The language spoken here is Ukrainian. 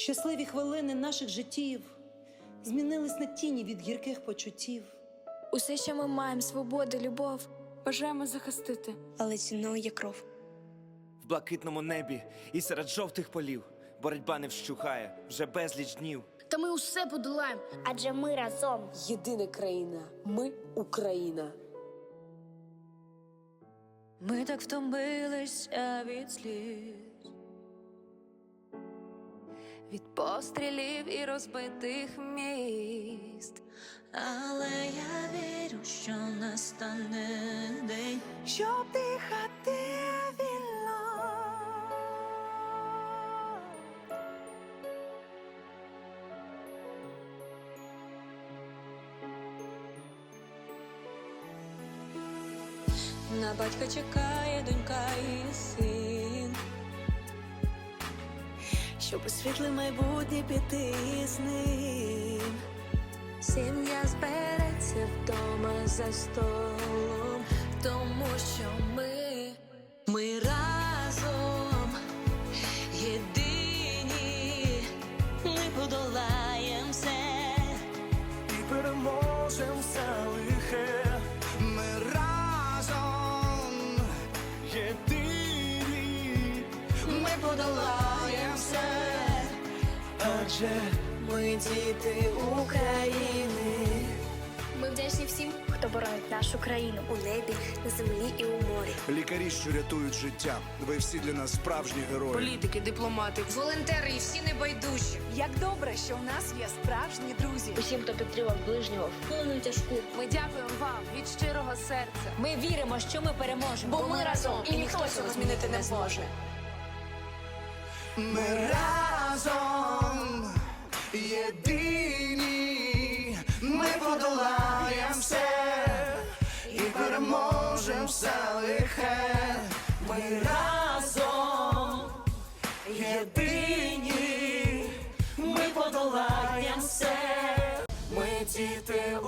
Щасливі хвилини наших життів змінились на тіні від гірких почуттів. Усе, що ми маємо, свободу, любов, бажаємо захистити. але ціною є кров. В блакитному небі і серед жовтих полів боротьба не вщухає вже безліч днів. Та ми усе подолаємо. Адже ми разом. Єдина країна. Ми Україна. Ми так втомилися від сліз, від пострілів і розбитих міст. Але я вірю, що настане день, щоб дихати вільно. На батька чекає донька і син, щоб у світле майбутнє піти з ним. Сім'я збереться вдома за столом, тому що ми, ми разом єдині, ми подолаєм все. І переможем все лихе. Ми разом єдині. Ми подолаєм все. Адже ми діти України. Ми вдячні всім, хто боронить нашу країну у небі, на землі і у морі. Лікарі, що рятують життя. Ви всі для нас справжні герої. Політики, дипломати, волонтери і всі небайдужі. Як добре, що у нас є справжні друзі. Усім, хто підтримав ближнього в хвилину тяжку. Ми дякуємо вам від щирого серця. Ми віримо, що ми переможемо. Бо ми разом, і ніхто цього змінити не зможе. Ми разом єдині, ми подолаєм все і переможем все лихе. Ми разом єдині, ми подолаєм все. Ми діти